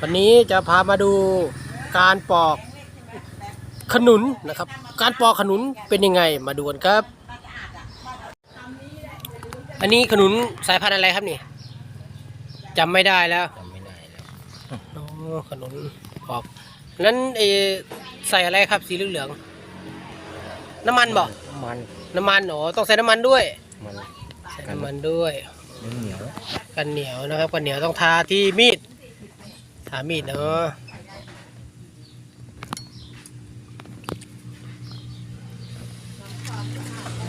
วันนี้จะพามาดูการปอกขนุนนะครับ การปอกขนุนเป็นยังไงมาดูกันครับ อันนี้ขนุนสายพันธุ์อะไรครับนี่จำไม่ได้แล้วจำไม่ได้แล้วโอ้ขนุนปอกนั้นเออใส่อะไรครับสีเหลืองๆน้ำมันบอกมันน้ำมันอ๋อต้องใส่น้ำมันด้วยมันใส่น้ำมันด้วยเหนียวกันเหนียวนะครับกันเหนียวต้องทาที่มีดทามีดเนาะ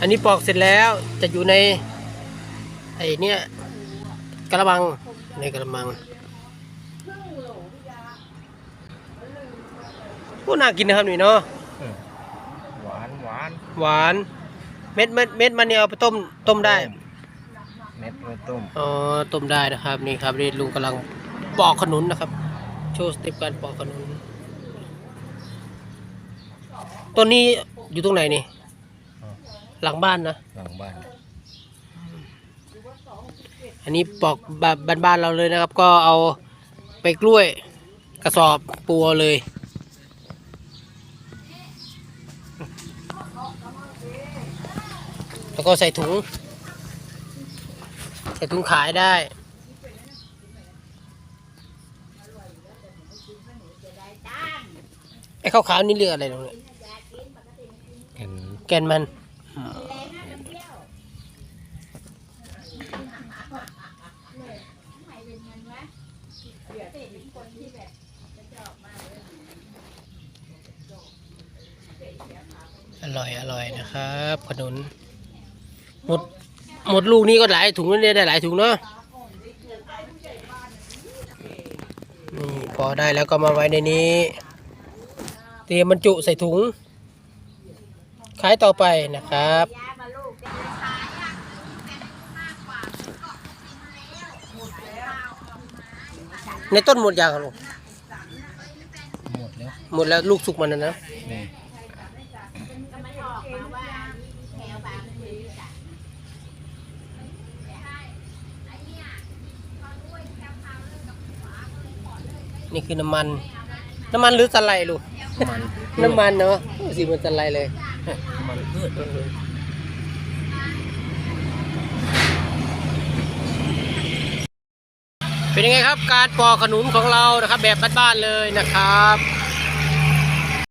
อันนี้ปอกเสร็จแล้วจะอยู่ในไอ้เนี่ย กระมังในกระมังโอ้น่ากินนะครับนี่เนาะหวานหวานหวาน เม็ดเม็ดเม็ดมันเนี่ยเอาไปต้มต้มได้ เม็ดไว้ต้มอ๋อต้มได้นะครับนี่ครับนี่ลุงกำลังปอกขนุนนะครับโช ว์สเต็ปการปอกขนุนต้นนี้อยู่ตรงไหนนี่ หลังบ้านนะ หลังบ้าน อันนี้ปอกแบบบ้านๆเราเลยนะครับ ก็เอาไปกล้วยกระสอบปูเอาเลย แล้วก็ใส่ถุง ใส่ถุงขายได้ ไอ้ขาวๆนี่เรืออะไรตรงนี้เห็นแกนมันอร่อยอร่อยนะครับขนุนหมดหมดลูกนี้ก็หลายถุงแล้วเนี่ยได้หลายถุงเนาะ นี่พอได้แล้วก็มาไว้ในนี้ เตรียมบรรจุใส่ถุง ขายต่อไปนะครับ ในต้นหมดยางครับลุงหมดแล้ว หมดแล้วลูกสุกมันนะนะ นี่นี่คือน้ำมัน น้ำมันหรือสไลด์ลูก มันน้ำมันเนาะโอ้สีมันสไลด์เลยมันพืชเป็นยังไงครับ การปอกขนุนของเรานะครับ แบบบ้านๆเลยนะครับ